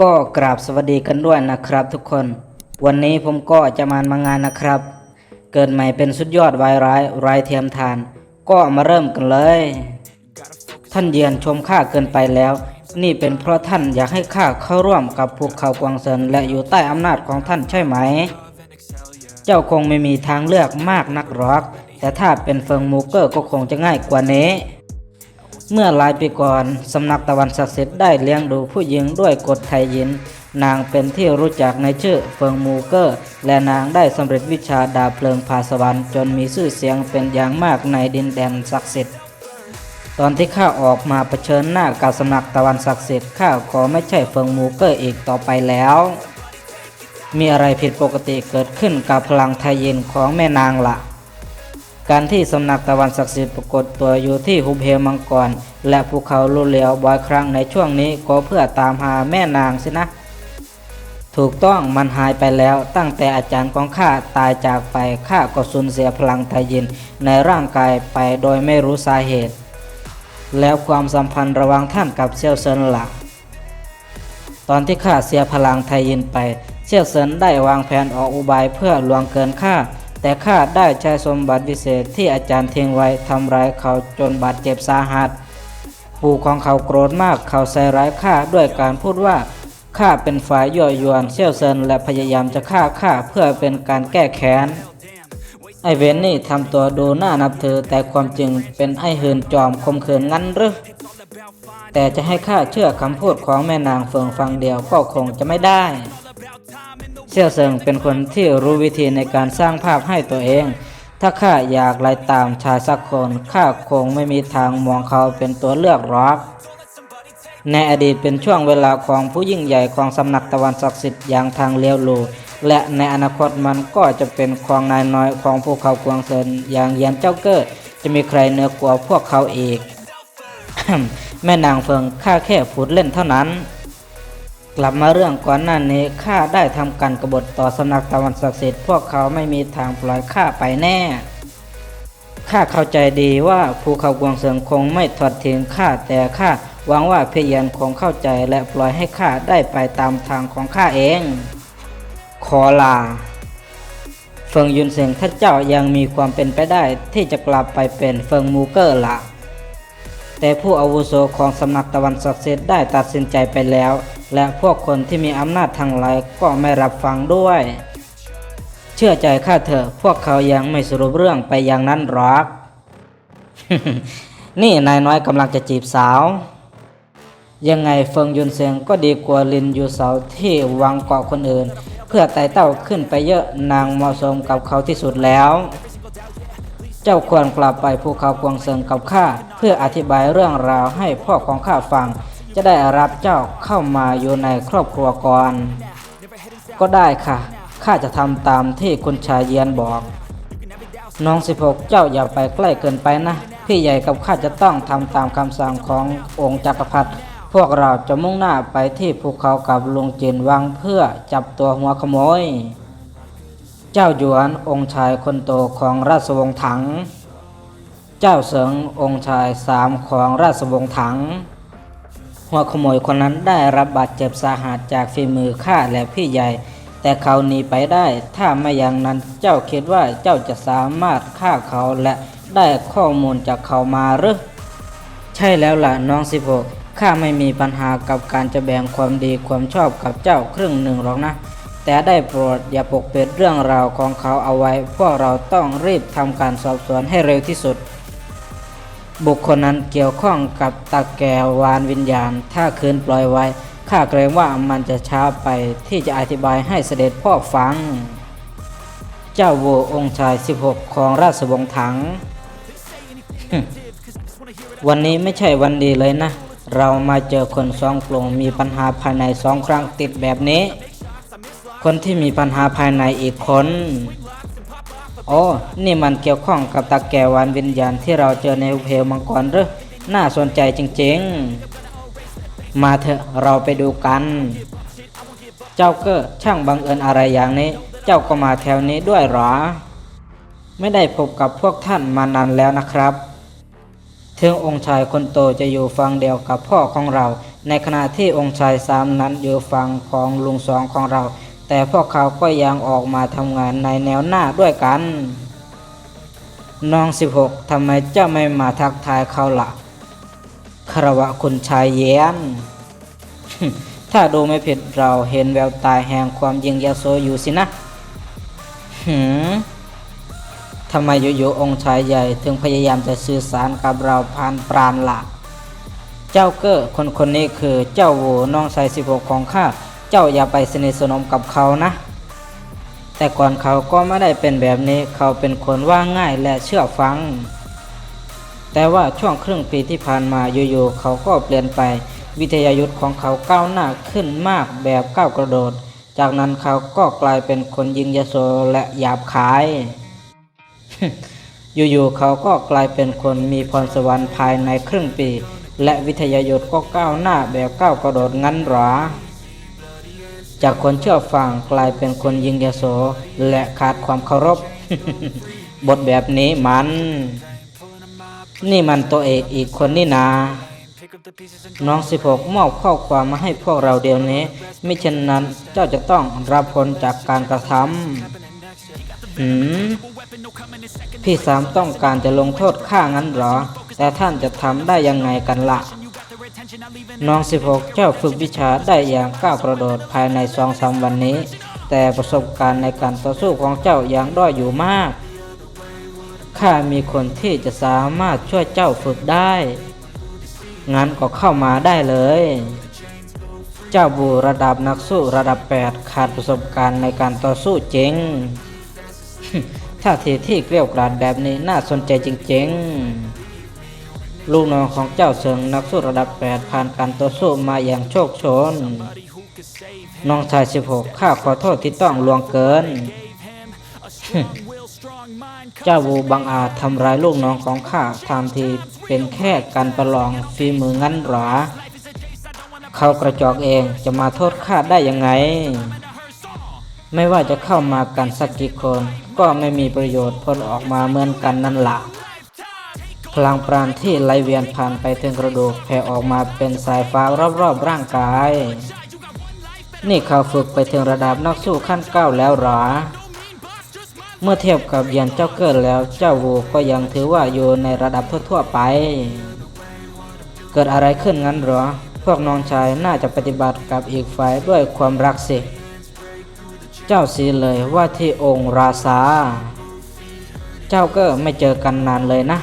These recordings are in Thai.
ก็กราบสวัสดีกันด้วยนะครับทุกคน วันนี้ผมก็จะมามางานนะครับ เกิดใหม่เป็นสุดยอดวายร้ายรายเทียมทาน ก็มาเริ่มกันเลย ท่านเยียนชมข้าเกินไปแล้ว นี่เป็นเพราะท่านอยากให้ข้าเข้าร่วมกับภูเขากวางเซินและอยู่ใต้อำนาจของท่านใช่ไหม เจ้าคงไม่มีทางเลือกมากนักหรอก แต่ถ้าเป็นเฟิงมูเกอร์ก็คงจะง่ายกว่านี้ เมื่อหลายปีก่อนสำนักตะวันศักดิ์สิทธิ์ได้เลี้ยงดูผู้หญิงด้วยกฎไทยยิน นางเป็นที่รู้จักในชื่อเฟิงมูเกอร์ และนางได้สำเร็จวิชาดาเพลิงพาสวรรค์จนมีชื่อเสียงเป็นอย่างมากในดินแดนศักดิ์สิทธิ์ตอนที่ข้าออกมาเผชิญหน้ากับสำนักตะวันศักดิ์สิทธิ์ข้าก็ไม่ใช่เฟิงมูเกอร์อีกต่อไปแล้ว มีอะไรผิดปกติเกิดขึ้นกับพลังไทยยินของแม่นางละ่ะ การที่สำนักตะวันศักดิ์สิทธิ์ปรากฏตัวอยู่ที่หุบเหวมังกร และภูเขาลูเหลียวบ่อยครั้งในช่วงนี้ก็เพื่อตามหาแม่นางสินะ ถูกต้องมันหายไปแล้วตั้งแต่อาจารย์ของข้าตายจากไปข้าก็สูญเสียพลังไทยยินในร่างกายไปโดยไม่รู้สาเหตุ แล้วความสัมพันธ์ระหว่างท่านกับเซียวเซินล่ะตอนที่ข้าเสียพลังไทยยินไป เซียวเซินได้วางแผนออกอุบายเพื่อลวงเกินข้า แต่ข้าได้ใช้สมบัติวิเศษที่อาจารย์เทิ้งไว้ทำร้ายเขาจนบาดเจ็บสาหัส ปู่ของเขาโกรธมากเขาใส่ร้ายข้าด้วยการพูดว่าข้าเป็นฝ่ายยั่วยวนเซี่ยวเซินและพยายามจะฆ่าข้าเพื่อเป็นการแก้แค้นไอเวนนี่ทำตัวดูน่านับถือแต่ความจริงเป็นไอเหืนจอมคมเขืนงั้นหรือแต่จะให้ข้าเชื่อคำพูดของแม่นางเฟิงฟังเดียวก็คงจะไม่ได้ เซี่ยวเซิงเป็นคนที่รู้วิธีในการสร้างภาพให้ตัวเอง ถ้าข้าอยากไล่ตามชายสักคนข้าคงไม่มีทางมองเขาเป็นตัวเลือกหรอกในอดีตเป็นช่วงเวลาของผู้ยิ่งใหญ่ของสำนักตะวันศักดิ์สิทธิ์อย่างทางเลียวลูและในอนาคตมันก็จะเป็นของนายน้อยของภูเขากวางเซินอย่างเยียนเจ้าเก้อจะมีใครเหนือกว่าพวกเขาอีก แม่นางเฟิงข้าแค่พูดเล่นเท่านั้น กลับมาเรื่องก่อนหน้านี้ข้าได้ทำการกบฏต่อสำนักตะวันศักดิ์สิทธิ์พวกเขาไม่มีทางปล่อยข้าไปแน่ข้าเข้าใจดีว่าภูเขากวงเซิงคงไม่ทอดทิ้งข้าแต่ข้าหวังว่าเพียนคงเข้าใจและปล่อยให้ข้าได้ไปตามทางของข้าเอง ขอลาเฟิงยุนเซิงท่านเจ้ายังมีความเป็นไปได้ที่จะกลับไปเป็นเฟิงมูเกอร์ละ แต่ผู้อาวุโสของสำนักตะวันศักดิ์สิทธิ์ได้ตัดสินใจไปแล้ว และพวกคนที่มีอำนาจทางหลายก็ไม่รับฟังด้วย เชื่อใจข้าเถอะพวกเขายังไม่สรุปเรื่องไปอย่างนั้นหรอก นี่นายน้อยกำลังจะจีบสาว ยังไงเฟิงยุนเซียงก็ดีกว่าลินยูเสาที่วางเกาะคนอื่น เพื่อไต่เต้าขึ้นไปเยอะนางเหมาะสมกับเขาที่สุดแล้ว เจ้าควรกลับไปภูเขากวงเซิงกับข้าเพื่ออธิบายเรื่องราวให้พ่อของข้าฟัง จะได้รับเจ้าเข้ามาอยู่ในครอบครัวก่อน ก็ได้ค่ะข้าจะทำตามที่คุณชายเยียนบอก น้องสิบหกเจ้าอย่าไปใกล้เกินไปนะพี่ใหญ่กับข้าจะต้องทำตามคำสั่งขององค์จักรพรรดิพวกเราจะมุ่งหน้าไปที่ภูเขากับลุงจินวังเพื่อจับตัวหัวขโมย เจ้าหยวนองค์ชายคนโตของราชวงศ์ถัง เจ้าเสิงองค์ชายสามของราชวงศ์ถัง หัวขโมยคนนั้นได้รับบาดเจ็บสาหัสจากฝีมือข้าและพี่ใหญ่ แต่เขาหนีไปได้ ถ้าไม่อย่างนั้นเจ้าคิดว่าเจ้าจะสามารถฆ่าเขาและได้ข้อมูลจากเขามาหรือใช่แล้วล่ะน้องสิบหกข้าไม่มีปัญหากับการจะแบ่งความดีความชอบกับเจ้าครึ่งหนึ่งหรอกนะ แต่ได้โปรดอย่าปกปิดเรื่องราวของเขาเอาไว้ พวกเราต้องรีบทำการสอบสวนให้เร็วที่สุด บุคคลนั้นเกี่ยวข้องกับตาแกวานวิญญาณ ถ้าคืนปล่อยไว้ ข้าเกรงว่ามันจะช้าไปที่จะอธิบายให้เสด็จพ่อฟัง เจ้าโวองค์ชาย 16 ของราชวงศ์ถัง วันนี้ไม่ใช่วันดีเลยนะ เรามาเจอคนสองกลุ่มมีปัญหาภายในสองครั้งติดแบบนี้ คนที่มีปัญหาภายในอีกคนโอ้นี่มันเกี่ยวข้องกับตาแกวานวิญญาณที่เราเจอในเพลมังกรหรือน่าสนใจจริงๆ มาเถอะเราไปดูกัน เจ้าก็ช่างบังเอิญอะไรอย่างนี้ เจ้าก็มาแถวนี้ด้วยหรอ ไม่ได้พบกับพวกท่านมานานแล้วนะครับถึงองค์ชายคนโตจะอยู่ฝั่งเดียวกับพ่อของเรา ในขณะที่องค์ชายสามนั้นอยู่ฝั่งของลุงสองของเรา แต่พวกเขาก็ยังออกมาทำงานในแนวหน้าด้วยกัน น้องสิบหกทำไมเจ้าไม่มาทักทายเขาละ่ะคารวะคุณชายเยียนถ้าดูไม่ผิดเราเห็นแววตายแห่งความยิงยโสอยู่สินะหืมทำไมอยู่ๆองค์ชายใหญ่ถึงพยายามจะสื่อสารกับเราผ่านปราณละ่ะ เจ้าเก้อคนคนนี้คือเจ้าโวน้องชายสิบหกของข้า เจ้าอย่าไปสนิทสนมกับเขานะ แต่ก่อนเขาก็ไม่ได้เป็นแบบนี้เขาเป็นคนว่าง่ายและเชื่อฟัง แต่ว่าช่วงครึ่งปีที่ผ่านมาอยู่ๆเขาก็เปลี่ยนไปวิทยายุทธ์ของเขาก้าวหน้าขึ้นมากแบบก้าวกระโดด จากนั้นเขาก็กลายเป็นคนยิงยโสและหยาบคาย อยู่ๆเขาก็กลายเป็นคนมีพรสวรรค์ภายในครึ่งปี และวิทยายุทธ์ก็ก้าวหน้าแบบก้าวกระโดดงั้นหรอ จากคนเชื่อฟังกลายเป็นคนยิงยโสและขาดความเคารพ บทแบบนี้มัน นี่มันตัวเอกอีกคนนี่นาน้องสิบหกมอบข้อความมาให้พวกเราเดี๋ยวนี้ ไม่เช่นนั้นเจ้าจะต้องรับผลจากการกระทำหืมพี่สามต้องการจะลงโทษข้างั้นหรอ แต่ท่านจะทำได้ยังไงกันละ่ะ น้องสิบหกเจ้าฝึกวิชาได้อย่างก้าวกระโดดภายในสองสามวันนี้ แต่ประสบการณ์ในการต่อสู้ของเจ้ายังด้อยอยู่มาก ข้ามีคนที่จะสามารถช่วยเจ้าฝึกได้ งั้นก็เข้ามาได้เลย เจ้าบูระดับนักสู้ระดับ 8 ขาดประสบการณ์ในการต่อสู้จริงท่าทีที่เกลียวกราดแบบนี้น่าสนใจจริง ๆ ลูกน้องของเจ้าเสิงนักสู้ระดับ 8 ผ่านการต่อสู้มาอย่างโชคโชน น้องชาย 16 ข้าขอโทษที่ต้องลวงเกิน เจ้าบูบังอาจทำร้ายลูกน้องของข้าทำทีเป็นแค่การประลองฝีมืองั้นหรอ เขากระจอกเองจะมาโทษข้าได้ยังไง ไม่ว่าจะเข้ามากันสักกี่คน ก็ไม่มีประโยชน์ผลออกมาเหมือนกันนั่นละ พลังปราณที่ไหลเวียนผ่านไปถึงกระดูกแผ่ออกมาเป็นสายฟ้ารอบๆร่างกาย นี่เขาฝึกไปถึงระดับนักสู้ขั้นเก้าแล้วหรอ เมื่อเทียบกับเยียนเจ้าเกิดแล้วเจ้าวูก็ยังถือว่าอยู่ในระดับทั่วๆไป เกิดอะไรขึ้นงั้นหรอ พวกน้องชายน่าจะปฏิบัติกับอีกฝ่ายด้วยความรักสิ เจ้าสีเลยว่าที่องค์ราษา เจ้าก็ไม่เจอกันนานเลยนะ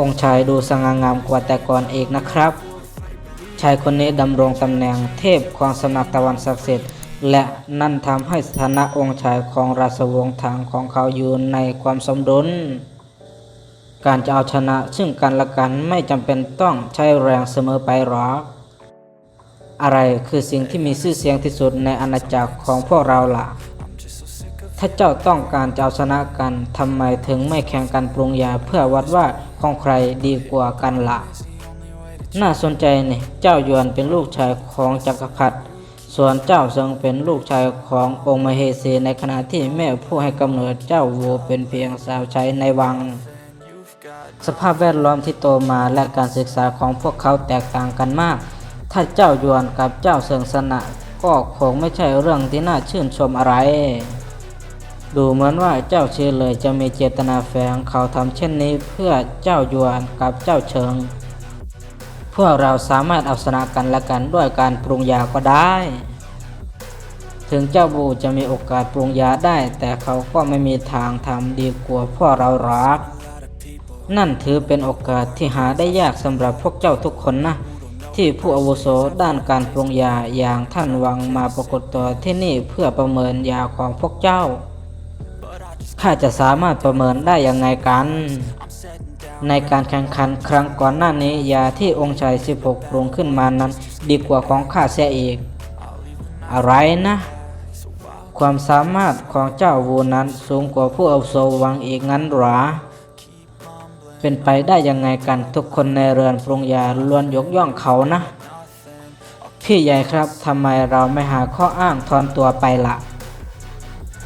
องค์ชายดูสง่างามกว่าแต่ก่อนอีกนะครับ ชายคนนี้ดำรงตำแหน่งเทพของสำนักตะวันศักดิ์สิทธิ์และนั่นทำให้สถานะองค์ชายของราชวงศ์ทางของเขาอยู่ในความสมดุล การจะเอาชนะซึ่งกันและกันไม่จำเป็นต้องใช้แรงเสมอไปหรอกอะไรคือสิ่งที่มีชื่อเสียงที่สุดในอาณาจักรของพวกเราล่ะ ถ้าเจ้าต้องการจะเอาชนะกันทำไมถึงไม่แข่งกันปรุงยาเพื่อวัดว่าของใครดีกว่ากันล่ะ น่าสนใจนี่เจ้ายวนเป็นลูกชายของจักรพรรดิส่วนเจ้าเซิงเป็นลูกชายขององค์มเหสีในขณะที่แม่ผู้ให้กำเนิดเจ้าวัวเป็นเพียงสาวใช้ในวัง สภาพแวดล้อมที่โตมาและการศึกษาของพวกเขาแตกต่างกันมาก ถ้าเจ้ายวนกับเจ้าเซิงสนะก็คงไม่ใช่เรื่องที่น่าชื่นชมอะไร ดูเหมือนว่าเจ้าเชยเลยจะมีเจตนาแฝงเขาทำเช่นนี้เพื่อเจ้ายวนกับเจ้าเชิง พวกเราสามารถเอาชนะกันและกันด้วยการปรุงยาก็ได้ ถึงเจ้าบูจะมีโอกาสปรุงยาได้ แต่เขาก็ไม่มีทางทำดีกว่าพวกเราหรอกนั่นถือเป็นโอกาสที่หาได้ยากสำหรับพวกเจ้าทุกคนนะ ที่ผู้อาวุโสด้านการปรุงยาอย่างท่านวังมาปรากฏตัวที่นี่เพื่อประเมินยาของพวกเจ้า ข้าจะสามารถประเมินได้ยังไงกัน ในการแข่งขันครั้งก่อนหน้านี้ยาที่องค์ชาย 16 ปรุงขึ้นมานั้น ดีกว่าของข้าเสียอีก อะไรนะ ความสามารถของเจ้าวูนั้นสูงกว่าผู้อาโสวังอีกงั้นหรอเป็นไปได้ยังไงกันทุกคนในเรือนปรุงยาล้วนยกย่องเขานะ พี่ใหญ่ครับทำไมเราไม่หาข้ออ้างทอนตัวไปละ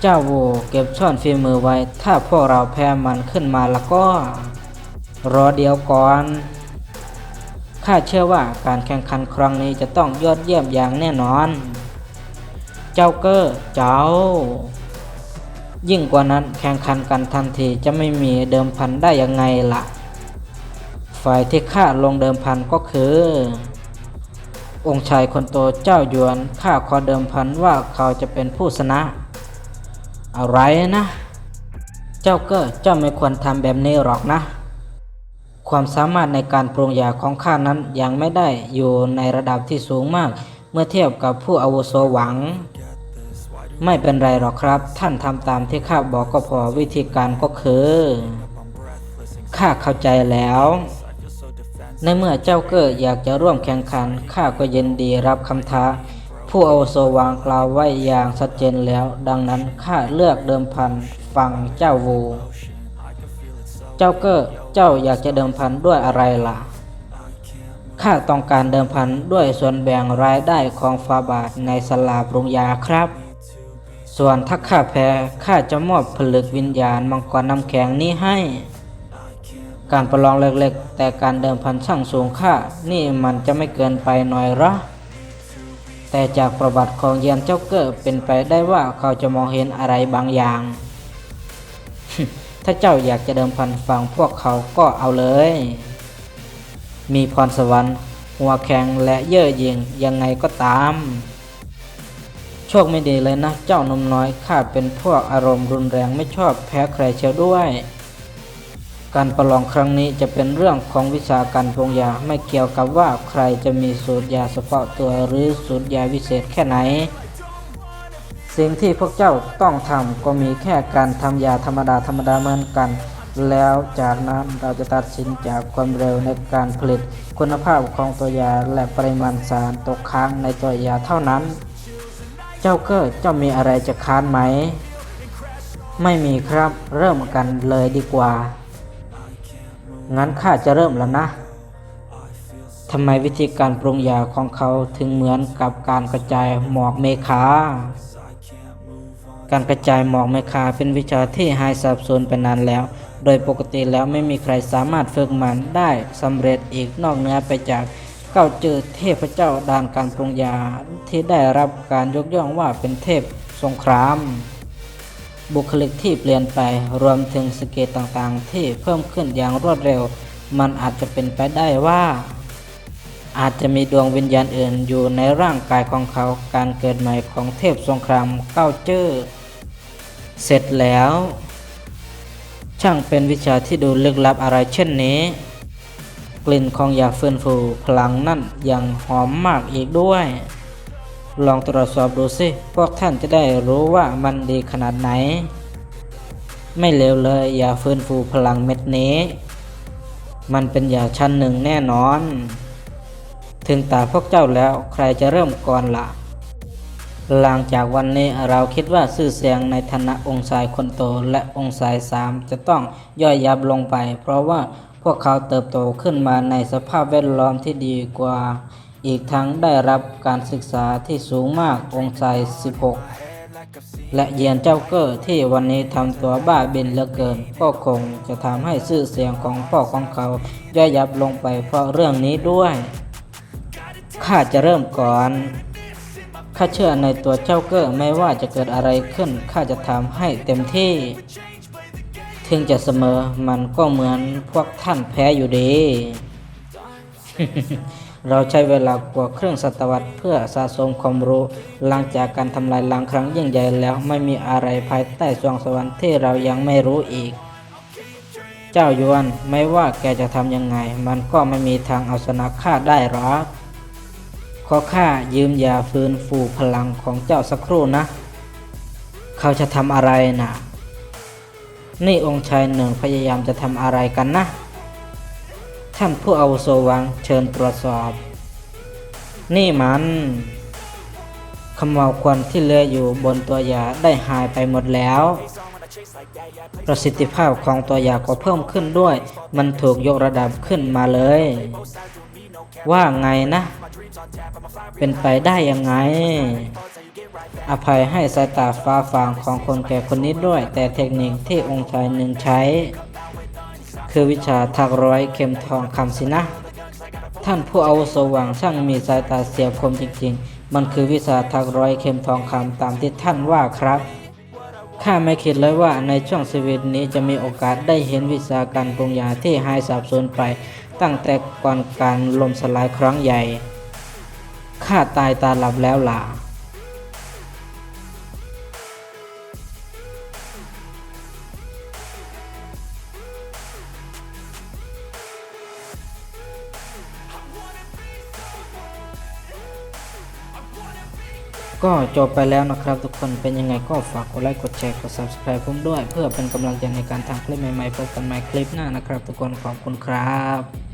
เจ้าโวเก็บช่อนฝีมือไว้ ถ้าพวกเราแพ้มันขึ้นมาแล้วก็ รอเดียวก่อนข้าเชื่อว่าการแข่งขันครั้งนี้จะต้องยอดเยี่ยมอย่างแน่นอน เจ้าเกอร์เจ้า ยิ่งกว่านั้นแข่งขันกันทันทีจะไม่มีเดิมพันได้ยังไงล่ะ ฝ่ายที่ข้าลงเดิมพันก็คือ องค์ชายคนโตเจ้าหยวนข้าขอเดิมพันว่าเขาจะเป็นผู้ชนะ อะไรนะ เจ้าก็เจ้าไม่ควรทำแบบนี้หรอกนะ ความสามารถในการปรุงยาของข้านั้นยังไม่ได้อยู่ในระดับที่สูงมาก เมื่อเทียบกับผู้อาวุโสหวัง ไม่เป็นไรหรอกครับ ท่านทำตามที่ข้าบอกก็พอวิธีการก็คือข้าเข้าใจแล้วในเมื่อเจ้าเกิดอยากจะร่วมแข่งขันข้าก็ยินดีรับคำท้า ผู้อาวุโสวางกล่าวไว้อย่างชัดเจนแล้ว ดังนั้นข้าเลือกเดิมพันฟังเจ้าวูเจ้าเกิดเจ้าอยากจะเดิมพันด้วยอะไรล่ะข้าต้องการเดิมพันด้วยส่วนแบ่งรายได้ของฟาบาทในสลาปรุงยาครับ ส่วนถ้าข้าแพ้ข้าจะมอบผลึกวิญญาณมังกรน้ำแข็งนี้ให้ การประลองเล็กๆ แต่การเดิมพันช่างสูงค่านี่มันจะไม่เกินไปหน่อยหรอ แต่จากประวัติของเยียนเจ้าเกอร์เป็นไปได้ว่าเขาจะมองเห็นอะไรบางอย่าง ถ้าเจ้าอยากจะเดิมพันฟังพวกเขาก็เอาเลย มีพรสวรรค์ หัวแข็งและเย่อหยิ่งยังไงก็ตาม โชคไม่ดีเลยนะ เจ้านมน้อยข้าเป็นพวกอารมณ์รุนแรงไม่ชอบแพ้ใครเชียวด้วย การประลองครั้งนี้จะเป็นเรื่องของวิชาการปรุงยาไม่เกี่ยวกับว่าใครจะมีสูตรยาเฉพาะตัวหรือสูตรยาวิเศษแค่ไหน สิ่งที่พวกเจ้าต้องทำก็มีแค่การทำยาธรรมดาธรรมดาเหมือนกัน แล้วจากนั้นเราจะตัดสินจากความเร็วในการผลิตคุณภาพของตัวยาและปริมาณสารตกค้างในตัวยาเท่านั้น เจ้าเก็เจ้ามีอะไรจะค้านไหม ไม่มีครับเริ่มกันเลยดีกว่า งั้นข้าจะเริ่มแล้วนะทำไมวิธีการปรุงยาของเขาถึงเหมือนกับการกระจายหมอกเมฆาการกระจายหมอกเมฆาเป็นวิชาที่หายสาบสูญไปนานแล้ว โดยปกติแล้วไม่มีใครสามารถฝึกมันได้สำเร็จอีกนอกเหนือไปจากเก้าเจืดเทพเจ้าด้านการปรุงยาที่ได้รับการยกย่องว่าเป็นเทพสงคราม บุคลิกที่เปลี่ยนไป รวมถึงสเกตต่างๆ ที่เพิ่มขึ้นอย่างรวดเร็ว มันอาจจะเป็นไปได้ว่า อาจจะมีดวงวิญญาณอื่นอยู่ในร่างกายของเขา การเกิดใหม่ของเทพสงครามเก้าเจ้อเสร็จแล้ว ช่างเป็นวิชาที่ดูลึกลับอะไรเช่นนี้ กลิ่นของยาฟื้นฟูพลังนั่นยังหอมมากอีกด้วย ลองตรวจสอบดูสิ พวกท่านจะได้รู้ว่ามันดีขนาดไหน ไม่เลวเลยยาฟื้นฟูพลังเม็ดนี้ มันเป็นยาชั้นหนึ่งแน่นอน ถึงตาพวกเจ้าแล้วใครจะเริ่มก่อนละ่ะ หลังจากวันนี้เราคิดว่าชื่อเสียงในฐานะองค์ชายคนโตและองค์ชายสามจะต้องย่อยยับลงไป เพราะว่าพวกเขาเติบโตขึ้นมาในสภาพแวดล้อมที่ดีกว่า อีกทั้งได้รับการศึกษาที่สูงมากองค์ชาย16 และเยียนเจ้าเกอร์ที่วันนี้ทำตัวบ้าบินเหลือเกิน ก็คงจะทำให้ชื่อเสียงของพ่อของเขาย่อยยับลงไปเพราะเรื่องนี้ด้วยข้าจะเริ่มก่อนข้าเชื่อในตัวเจ้าเกอร์ไม่ว่าจะเกิดอะไรขึ้นข้าจะทำให้เต็มที่ถึงจะเสมอมันก็เหมือนพวกท่านแพ้อยู่ดี เราใช้เวลากว่าครึ่งศตวรรษเพื่อสะสมความรู้หลังจากการทำลายล้างครั้งยิ่งใหญ่แล้วไม่มีอะไรภายใต้สวงสวรรค์ที่เรายังไม่รู้อีก เจ้ายวนไม่ว่าแกจะทำยังไง มันก็ไม่มีทางเอาชนะข้าได้หรอกขอข้ายืมยาฟื้นฟูพลังของเจ้าสักครู่นะ เขาจะทำอะไรนะนี่องค์ชายหนึ่งพยายามจะทำอะไรกันนะ ท่านผู้อาวุโสวังเชิญตรวจสอบ นี่มันขมเหลาควันที่เหลืออยู่บนตัวยาได้หายไปหมดแล้ว ประสิทธิภาพของตัวยาก็เพิ่มขึ้นด้วย มันถูกยกระดับขึ้นมาเลย ว่าไงนะ เป็นไปได้ยังไง อภัยให้สายตาฟ้าฟางของคนแก่คนนี้ด้วย แต่เทคนิคที่องค์ชายหนึ่งใช้ คือวิชาทักร้อยเข็มทองคำสินะ ท่านผู้อาวุโสหวังช่างมีสายตาเสียบคมจริงๆ มันคือวิสาทักร้อยเข็มทองคำตามที่ท่านว่าครับข้าไม่คิดเลยว่าในช่วงชีวิตนี้จะมีโอกาสได้เห็นวิชาการปรุงยาที่หายสาบสูญไป ตั้งแต่ก่อนการล่มสลายครั้งใหญ่ข้าตายตาหลับแล้วล่ะ ก็จบไปแล้วนะครับทุกคนเป็นยังไงก็ฝากกดไลค์กดแชร์กด subscribe ผมด้วย เพื่อเป็นกำลังใจในการทำคลิปใหม่ๆพบกันใหม่คลิปหน้านะครับ ทุกคนขอบคุณครับ